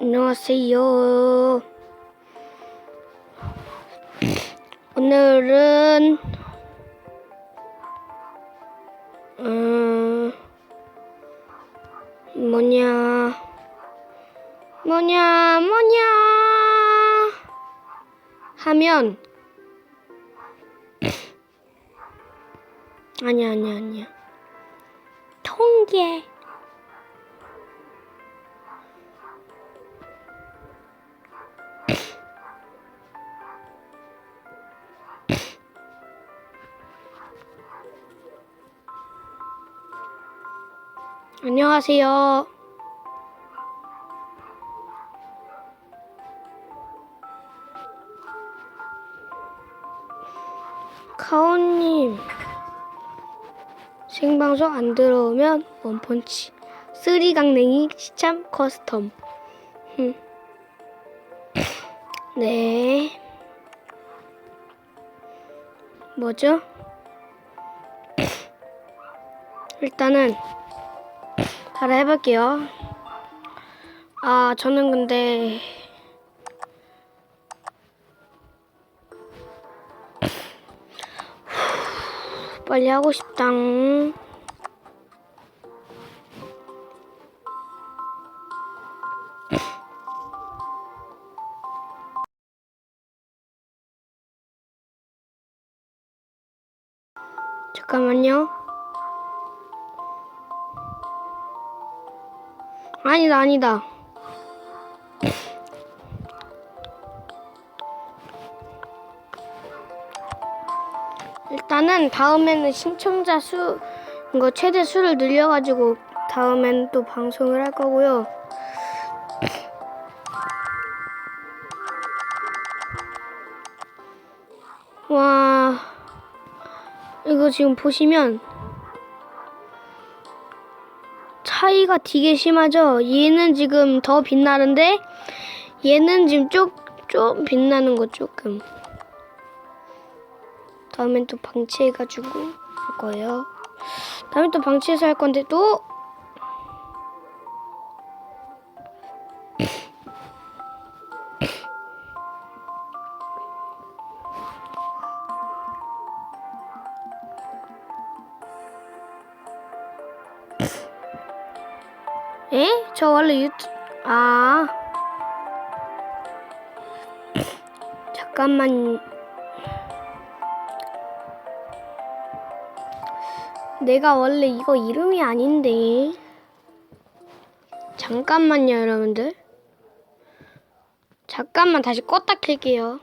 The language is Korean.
안녕하세요. 오늘은 음 뭐냐 뭐냐 뭐냐 하면 아니야 아니야 아니야 통계 안녕하세요. 카오님 생방송 안 들어오면 원펀치 쓰리 강냉이 시참 커스텀 흠. 네 뭐죠? 일단은 따라 해볼게요. 아, 저는 근데 빨리 하고 싶다. 잠깐만요. 아니다, 아니다. 일단은 다음에는 신청자 수, 이거 최대 수를 늘려가지고 다음엔 또 방송을 할 거고요. 와, 이거 지금 보시면 차이가 되게 심하죠? 얘는 지금 더 빛나는데 얘는 지금 좀, 좀 빛나는 거 조금. 다음엔 또 방치해가지고 할 거예요. 다음에 또 방치해서 할 건데 또 에? 저 원래 유튜 아 잠깐만 내가 원래 이거 이름이 아닌데. 잠깐만요 여러분들. 잠깐만 다시 껐다 킬게요